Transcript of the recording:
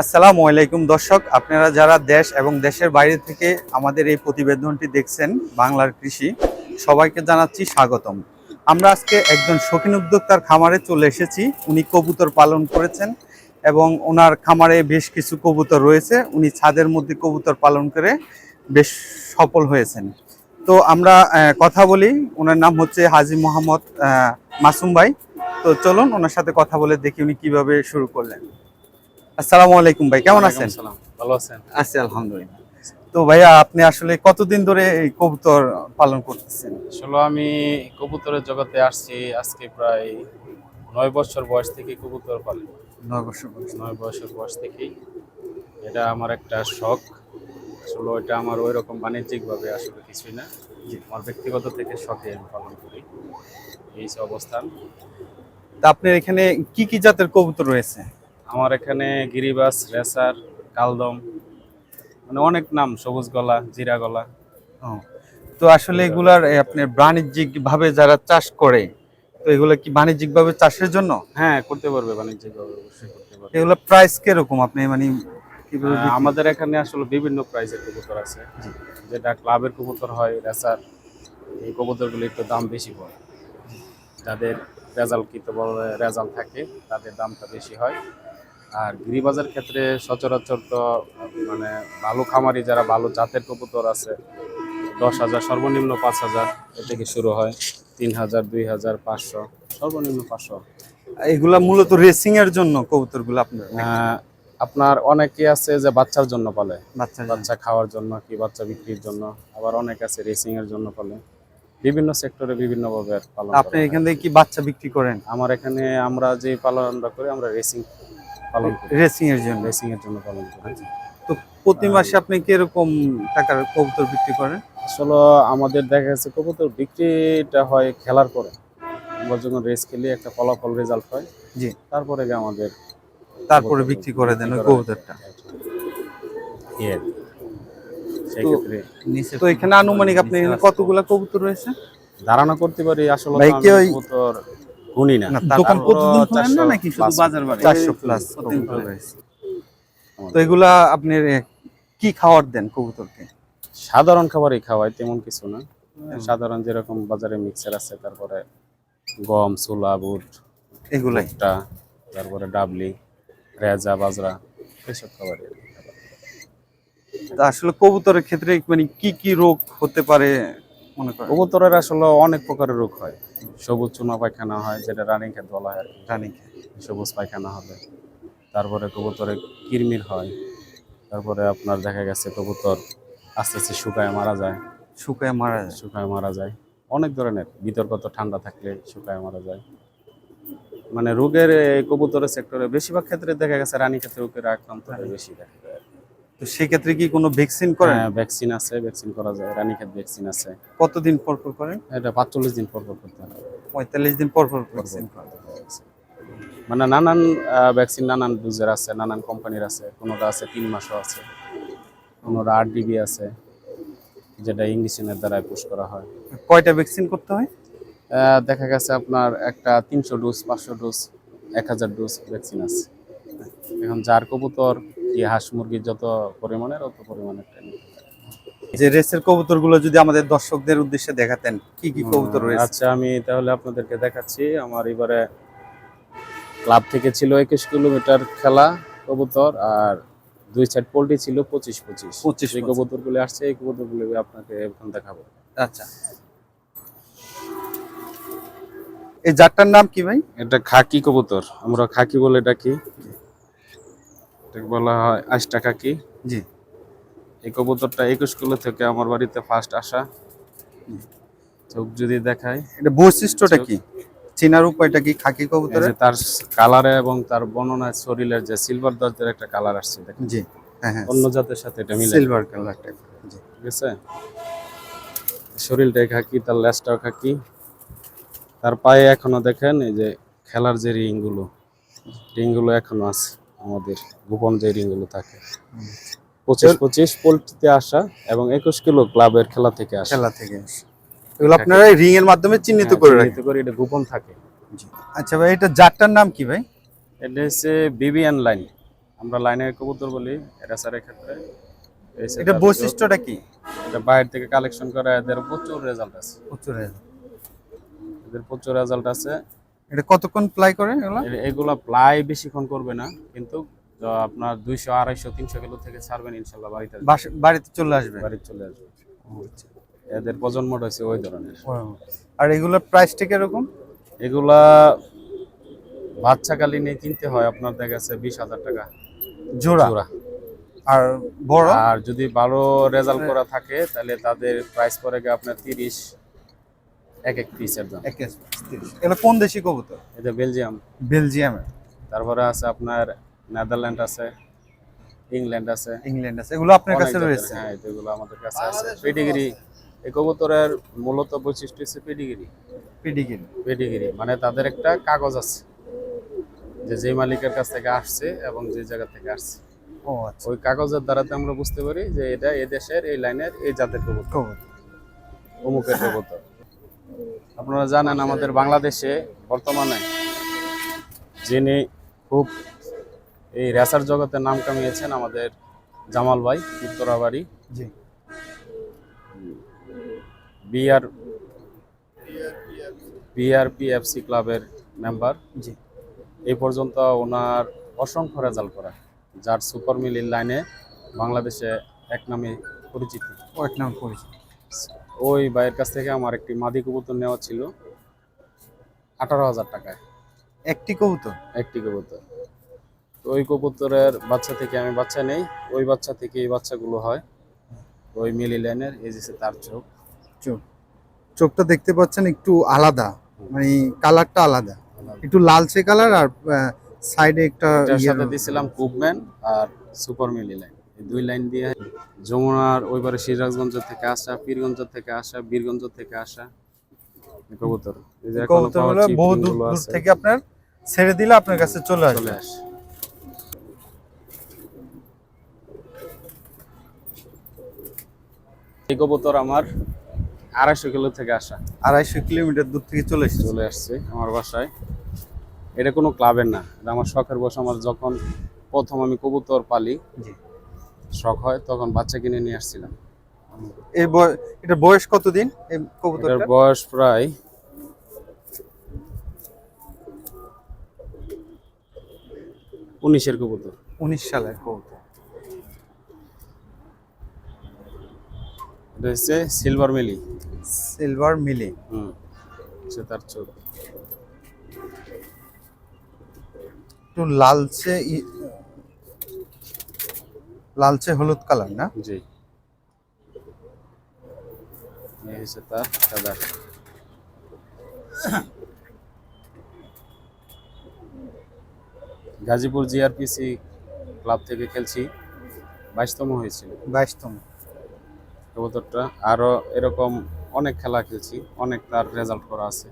আসসালামু আলাইকুম দর্শক, আপনারা যারা দেশ এবং দেশের বাইরে থেকে আমাদের এই প্রতিবেদনটি দেখছেন বাংলার কৃষি, সবাইকে জানাচ্ছি স্বাগতম। আমরা আজকে একজন শৌখিন উদ্যোক্তার খামারে চলে এসেছি। উনি কবুতর পালন করেছেন এবং ওনার খামারে বেশ কিছু কবুতর রয়েছে। উনি ছাদের মধ্যে কবুতর পালন করে বেশ সফল হয়েছেন। তো আমরা কথা বলি। ওনার নাম হচ্ছে হাজি মোহাম্মদ মাসুম ভাই। তো চলুন ওনার সাথে কথা বলে দেখি উনি কীভাবে শুরু করলেন। আসসালামু আলাইকুম ভাই কেমন আছেন? সালাম। ভালো আছেন? আছি আলহামদুলিল্লাহ। তো ভাইয়া আপনি আসলে কতদিন ধরে এই কবুতর পালন করতেছেন? আসলে আমি কবুতরের জগতে আসছি আজকে প্রায় নয় বছর বয়স থেকে কবুতর পালি। নয় বছর বয়স। নয় বছর বয়স থেকেই। এটা আমার একটা শখ। আসলে ওইটা আমার ওই রকম বাণিজ্যিকভাবে আসলে কিছুই না। আমার ব্যক্তিগত থেকে শখে আমি পালন করি। এই অবস্থান। তা আপনার এখানে কি কি জাতের কবুতর রয়েছে? আমার এখানে গিরিবাস রেসার কালদম মানে অনেক নাম সবুজ গলা জিরা গলা। তো আসলে এগুলার আপনার বাণিজ্যিক ভাবে যারা চাষ করে তো এগুলো কি বাণিজ্যিক ভাবে চাষের জন্য? হ্যাঁ করতে পারবে বাণিজ্যিকভাবে অবশ্যই করতে পারবে। এগুলো প্রাইস কীরকম? আপনি মানে আমাদের এখানে আসলে বিভিন্ন প্রাইসের কবুতর আছে। যেটা ক্লাবের কবুতর হয় রেসার এই কবুতরগুলো একটু দাম বেশি পড়ে যাদের রেজাল্ট বড় রেজাল্ট থাকে তাদের দামটা বেশি হয়। আর গিরিবাজার ক্ষেত্রে সচরাচর তো মানে ভালো খামারি যারা ভালো জাতের কবুতর আছে দশ হাজার সর্বনিম্ন পাঁচ হাজার এ থেকে শুরু হয় তিন হাজার দুই হাজার পাঁচশো সর্বনিম্ন পাঁচশো। এগুলা মূলত রেসিং এর জন্য কবুতরগুলো আপনার আপনার অনেকে আছে যে বাচ্চার জন্য পালে। বাচ্চা বাচ্চা খাওয়ার জন্য কি বাচ্চা বিক্রির জন্য আবার অনেক আছে রেসিং এর জন্য পালে। বিভিন্ন সেক্টরে বিভিন্ন ভাবে পালন আপনি এখান থেকে কি বাচ্চা বিক্রি করেন? আমার এখানে আমরা যে পালন আমরা করি আমরা রেসিং পালন করি রেসিং এর জন্য রেসিং এর জন্য পালন করি তো প্রতি মাসে আপনি কীরকম টাকার কবুতর বিক্রি করেন? আসলে আমাদের দেখা যাচ্ছে কবুতর বিক্রিটা হয় খেলার পরে। আমরা যখন রেস খেলি একটা ফলাফল রেজাল্ট হয়। জি। তারপরে আমাদের তারপরে বিক্রি করে দেন ওই। কবুতরটা। তো- এখানে আনুমানিক আপনি এখানে কতগুলা কবুতর রয়েছে? ধারণা করতে পারি আসলে কবুতর গুনি না। দোকান প্রতিদিন খোলেন না নাকি? শুধু বাজার বারে? 400 প্লাস তো এগুলা আপনি কি খাবার দেন কবুতরকে? সাধারণ খাবারই খাওয়াই তেমন কিছু না। সাধারণ যেরকম বাজারে মিক্সার আছে তারপরে গম ছোলা বুট এগুলাই? তারপরে ডাবলি রেজা বাজরা এসব খাবারই। আসলে কবুতরের ক্ষেত্রে মানে কি কি রোগ হতে পারে? মনে করেন? কবুতরের আসলে অনেক প্রকারের রোগ হয়। সবুজ চুনা পায়খানা হয় যেটা রানিং খেতে বলা হয়। জানি সবুজ পায়খানা হবে। তারপরে কবুতরে কিরমির হয়। তারপরে আপনার দেখা গেছে কবুতর আস্তে আস্তে শুকায় মারা যায়। শুকায় মারা যায়। শুকায় মারা যায়। অনেক ধরনের। বিতর্কত ঠান্ডা থাকলে শুকায় মারা যায়। মানে রোগের এই কবুতরের সেক্টরে বেশিরভাগ ক্ষেত্রে দেখা গেছে রানী ক্ষেত্রে রোগের আক্রান্ত হয় বেশি দেখা যায়। তো সেক্ষেত্রে কি কোনো ভ্যাকসিন করেন? হ্যাঁ ভ্যাকসিন আছে ভ্যাকসিন করা যায়। রানী ভ্যাকসিন আছে। কতদিন পর পর করেন? এটা পাঁচচল্লিশ দিন পর পর করতে হয়। পঁয়তাল্লিশ দিন পর পর ভ্যাকসিন। মানে নানান ভ্যাকসিন নানান ডোজের আছে নানান কোম্পানির আছে। কোনোটা আছে তিন মাসও আছে কোনোটা আট ডিবি আছে যেটা ইংলিশনের দ্বারা পুশ করা হয়। কয়টা ভ্যাকসিন করতে হয়? দেখা গেছে আপনার একটা তিনশো ডোজ পাঁচশো ডোজ এক হাজার ডোজ ভ্যাকসিন আছে। এখন যার কবুতর কি হাঁস মুরগির যত পরিমাণের অত পরিমাণের ট্রেনিং যে রেসের কবুতরগুলো যদি আমাদের দর্শকদের উদ্দেশ্যে দেখাতেন কি কি কবুতর রয়েছে? আচ্ছা আমি তাহলে আপনাদেরকে দেখাচ্ছি। আমার এবারে ক্লাব থেকে ছিল একুশ কিলোমিটার খেলা কবুতর আর দুই সাইড পোল্ট্রি ছিল পঁচিশ পঁচিশ। 25, এই কবুতরগুলো আসছে এই কবুতর কবুতরগুলো আপনাকে এখন দেখাবো। আচ্ছা। এই জাতটার নাম কি ভাই? এটা খাকি কবুতর। আমরা খাকি বলে ডাকি। এটাকে বলা হয় আষ্টা খাকি জি। এই কবুতরটা একুশ কিলো থেকে আমার বাড়িতে ফার্স্ট আসা। চোখ যদি দেখায় এটা বৈশিষ্ট্যটা কি? চেনার উপায়টা কি খাকি এই কবুতরের তার কালারে এবং তার বর্ণনায় শরীরের যে সিলভার দর্জের একটা কালার আসছে দেখেন। জি। হ্যাঁ হ্যাঁ। অন্য জাতের সাথে এটা মিলে। সিলভার কালার টাইপ জি। ঠিক আছে? শরীরটাই খাকি তার লেজটাও খাকি। তার পায়ে এখনও দেখেন এই যে খেলার যে রিংগুলো রিংগুলো এখনও আছে। আমাদের গোপন যে রিংগুলো থাকে। পঁচিশ পঁচিশ পোল্ট্রিতে আসা এবং একুশ কিলো ক্লাবের খেলা থেকে আসা। খেলা থেকে আসে। এগুলো আপনারা রিং এর মাধ্যমে চিহ্নিত হ্যাঁ, করে চিহ্নিত করে এটা গোপন থাকে। আচ্ছা ভাই এটা জাতটার নাম কি ভাই? এটা হচ্ছে বিবিএন লাইন। আমরা লাইনের কবুতর বলি রেসারের ক্ষেত্রে। এটা বৈশিষ্ট্যটা কি? এটা বাইরে থেকে কালেকশন করা এদের প্রচুর রেজাল্ট আছে। প্রচুর রেজাল্ট এদের প্রচুর রেজাল্ট আছে। এটা কতক্ষণ প্লাই করে এগুলো? এগুলা প্রায় বেশিক্ষণ করবে না কিন্তু আপনার দুইশো আড়াইশো তিনশো কিলো থেকে ছাড়বেন ইনশাল্লাহ বাড়িতে। বাড়িতে চলে আসবে? বাড়ি চলে আসবে। এদের প্রজন্মটা হচ্ছে ওই ধরনের। আর এগুলোর প্রাইসটা কীরকম? এগুলা বাচ্চাকালীনই কিনতে হয় আপনার দেখা গেছে বিশ হাজার টাকা। জোড়া? জোড়া। আর বড়? আর যদি ভালো রেজাল্ট করা থাকে তাহলে তাদের প্রাইস পড়ে গিয়ে আপনার তিরিশ এক এক পিসের দাম। একেশ তিরিশ। এগুলো কোন দেশি কবুতর? এটা বেলজিয়াম। বেলজিয়ামের তারপরে আছে আপনার নেদারল্যান্ড আছে ইংল্যান্ড আছে। ইংল্যান্ড আছে। এগুলো আপনার কাছে রয়েছে? হ্যাঁ এগুলো আমাদের কাছে আছে। পেডিগিরি। এই কবুতরের মূলত বৈশিষ্ট্য হচ্ছে পেডিগিরি। পিডিগিরি। পেডিগিরি। মানে তাদের একটা কাগজ আছে যে যে মালিকের কাছ থেকে আসছে এবং যে জায়গা থেকে আসছে। ও আচ্ছা। ওই কাগজের দ্বারাতে আমরা বুঝতে পারি যে এটা এই দেশের এই লাইনের এই জাতের কবুতর। কবুতর। অমুকের কবুতর। আপনারা জানেন আমাদের বাংলাদেশে বর্তমানে যিনি খুব এই রেসার জগতে নাম কামিয়েছেন আমাদের জামাল ভাই উত্তরাবাড়ি। জি। বিআর বিআরপিএফসি ক্লাবের মেম্বার। জি। এই পর্যন্ত ওনার অসংখ্য রেজাল্ট করা যার সুপার মিলির লাইনে বাংলাদেশে এক নামে পরিচিতি। ও এক নাম পরিচিত। ওই ভাইয়ের কাছ থেকে আমার একটি মাদি কবুতর নেওয়া ছিল আঠারো হাজার টাকায়। একটি কবুতর? একটি কবুতর। তো ওই কবুতরের বাচ্চা থেকে আমি বাচ্চা নেই ওই বাচ্চা থেকে এই বাচ্চাগুলো হয়। ওই মিলি লাইনের এই যে তার চোখ। চোখ। চোখটা দেখতে পাচ্ছেন একটু আলাদা মানে কালারটা আলাদা। একটু লালচে কালার আর সাইডে একটা সাথে দিয়েছিলাম কুবম্যান আর সুপার মিলি লাইন দুই লাইন দিয়ে যমুনার ওইবারে সিরাজগঞ্জ থেকে আসা পীরগঞ্জ থেকে আসা বীরগঞ্জ থেকে আসা এই কবুতর। এই যে এখনও পাওয়া বহু দূর থেকে আপনার ছেড়ে দিলে আপনার কাছে চলে আসে। এই কবুতর আমার আড়াইশো কিলো থেকে আসা। আড়াইশো কিলোমিটার দূর থেকে চলে এসেছে। চলে আসছে আমার বাসায়। এটা কোনো ক্লাবের না এটা আমার শখের বসে আমার যখন প্রথম আমি কবুতর পালি শখ হয় তখন বাচ্চা কিনে নিয়ে আসছিলাম। এই বয়- এটার বয়স কতদিন এই এটার কবুতরটা বয়স প্রায় উনিশের কবুতর। উনিশ সালের কবুতর। এটা হচ্ছে সিলভার মেলি সিলভার মিলি হুম সে তার চোখ। একটু লালচে লালচে হলুদ কালার না? জি। এই হচ্ছে তার কাদার গাজীপুর জিআরপিসি ক্লাব থেকে খেলছি। বাইশতম হয়েছিল বাইশতম। কবুতরটা আরও এরকম অনেক খেলা খেলছি অনেক তার রেজাল্ট করা আছে।